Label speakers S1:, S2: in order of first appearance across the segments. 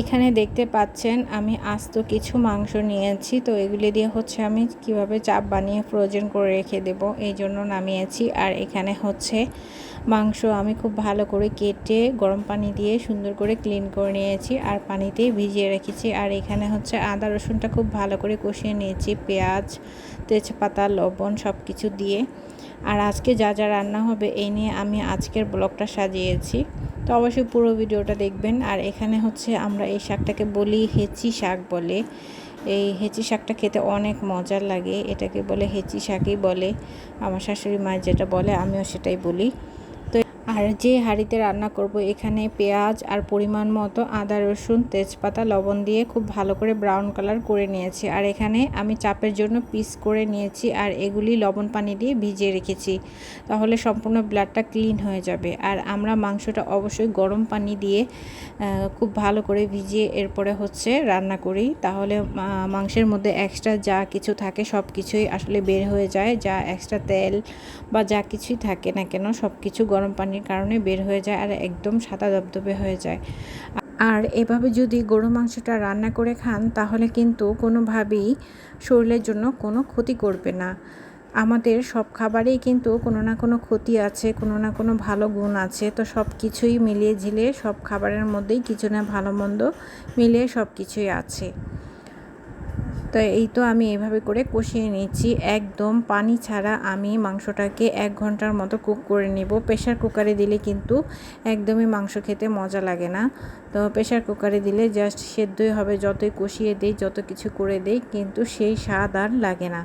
S1: এখানে দেখতে পাচ্ছেন, আমি আস্ত কিছু মাংস নিয়েছি। তো এগুলি দিয়ে হচ্ছে আমি কীভাবে চাপ বানিয়ে ফ্রোজেন করে রেখে দেব, এই জন্য নামিয়েছি। আর এখানে হচ্ছে মাংস আমি খুব ভালো করে কেটে গরম পানি দিয়ে সুন্দর করে ক্লিন করে নিয়েছি আর পানিতেই ভিজিয়ে রেখেছি। আর এখানে হচ্ছে আদা রসুনটা খুব ভালো করে কষিয়ে নিয়েছি, পেঁয়াজ, তেজপাতা, লবণ সব কিছু দিয়ে। আর আজকে যা যা রান্না হবে, এই নিয়ে আমি আজকের ব্লগটা সাজিয়েছি। তো অবশ্যই পুরো ভিডিওটা দেখবেন। আর এখানে হচ্ছে আমরা এই শাকটাকে বলি হেঁচি শাক বলে। এই হেঁচি শাকটা খেতে অনেক মজার লাগে। এটাকে বলে হেঁচি শাকই বলে। আমার শাশুড়ি মা যেটা বলে, আমিও সেটাই বলি। আর যে হাঁড়িতে রান্না করব এখানে পেঁয়াজ আর পরিমাণ মতো আদা, রসুন, তেজপাতা, লবণ দিয়ে খুব ভালো করে ব্রাউন কালার করে নিয়েছি। আর এখানে আমি চাপের জন্য পিস করে নিয়েছি আর এগুলি লবণ পানি দিয়ে ভিজিয়ে রেখেছি। তাহলে সম্পূর্ণ ব্লাডটা ক্লিন হয়ে যাবে। আর আমরা মাংসটা অবশ্যই গরম পানি দিয়ে খুব ভালো করে ভিজিয়ে এরপরে হচ্ছে রান্না করি। তাহলে মাংসের মধ্যে এক্সট্রা যা কিছু থাকে সব কিছুই আসলে বের হয়ে যায়। যা এক্সট্রা তেল বা যা কিছুই থাকে না কেন সব কিছু গরম পানি পানির কারণে বের হয়ে যায় আর একদম সাদা দবদবে হয়ে যায়। আর এভাবে যদি গরু মাংসটা রান্না করে খান, তাহলে কিন্তু কোনোভাবেই শরীরের জন্য কোনো ক্ষতি করবে না। আমাদের সব খাবারেই কিন্তু কোনো না কোনো ক্ষতি আছে, কোনো না কোনো ভালো গুণ আছে। তো সব কিছুই মিলিয়ে ঝিলিয়ে সব খাবারের মধ্যেই কিছু না ভালো মন্দ মিলিয়ে সব কিছুই আছে। তো এই তো আমি এভাবে করে কষিয়ে নিচ্ছি একদম পানি ছাড়া আমি মাংসটাকে এক ঘণ্টার মতো কুক করে নিব। প্রেশার কুকারে দিলে কিন্তু একদমই মাংস খেতে মজা লাগে না। তো প্রেশার কুকারে দিলে জাস্ট সেদ্ধই হবে। যতই কষিয়ে দেই, যত কিছু করে দেই, কিন্তু সেই স্বাদ আর লাগে না।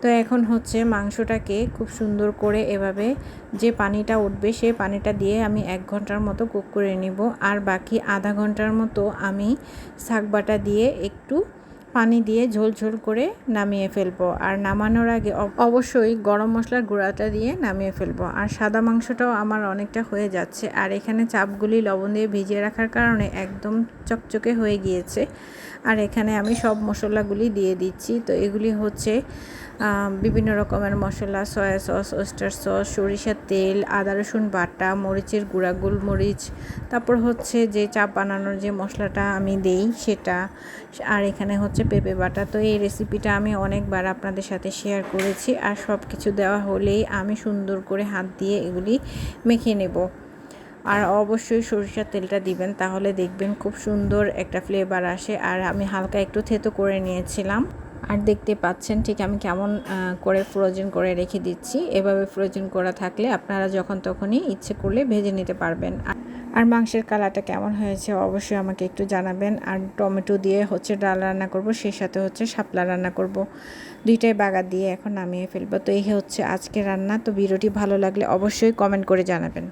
S1: তো এখন হচ্ছে মাংসটাকে খুব সুন্দর করে এভাবে যে পানিটা উঠবে, সেই পানিটা দিয়ে আমি এক ঘণ্টার মতো কুক করে নিব। আর বাকি আধা ঘণ্টার মতো আমি শাক বাটা দিয়ে একটু পানি দিয়ে ঝোল ঝোল করে নামিয়ে ফেলব। আর নামানোর আগে অবশ্যই গরম মশলার গুঁড়াটা দিয়ে নামিয়ে ফেলব। আর সাদা মাংসটাও আমার অনেকটা হয়ে যাচ্ছে। আর এখানে চাপগুলি লবণ দিয়ে ভিজিয়ে রাখার কারণে একদম চকচকে হয়ে গিয়েছে। আর এখানে আমি সব মশলাগুলি দিয়ে দিচ্ছি। তো এগুলি হচ্ছে বিভিন্ন রকমের মশলা, সয়া সস ওস্টার সস সরিষার তেল, আদা, রসুন বাটা, মরিচের গুঁড়া, গোলমরিচ। তারপর হচ্ছে যে চাপ বানানোর যে মশলাটা আমি দেই সেটা। আর এখানে হচ্ছে পেঁপে বাটা। তো এই রেসিপিটা আমি অনেকবার আপনাদের সাথে শেয়ার করেছি আর সব কিছু দেওয়া হলেই আমি সুন্দর করে হাত দিয়ে এগুলি মেখে নেব। আর অবশ্যই সরিষার তেলটা দিবেন, তাহলে দেখবেন খুব সুন্দর একটা ফ্লেভার আসে। আর আমি হালকা একটু থেতো করে নিয়েছিলাম। আর দেখতে পাচ্ছেন ঠিক আমি কেমন করে ফ্রোজেন করে রেখে দিচ্ছি। এভাবে ফ্রোজেন করা থাকলে আপনারা যখন তখনই ইচ্ছে করলে ভেজে নিতে পারবেন। আর মাংসের কালারটা কেমন হয়েছে অবশ্যই আমাকে একটু জানাবেন। আর টমেটো দিয়ে হচ্ছে ডাল রান্না করব সেই সাথে হচ্ছে শাপলা রান্না করব। দুইটাই বাগা দিয়ে এখন নামিয়ে ফেলব। তো এই হচ্ছে আজকে রান্না। তো ভিডিওটি ভালো লাগলে অবশ্যই কমেন্ট করে জানাবেন।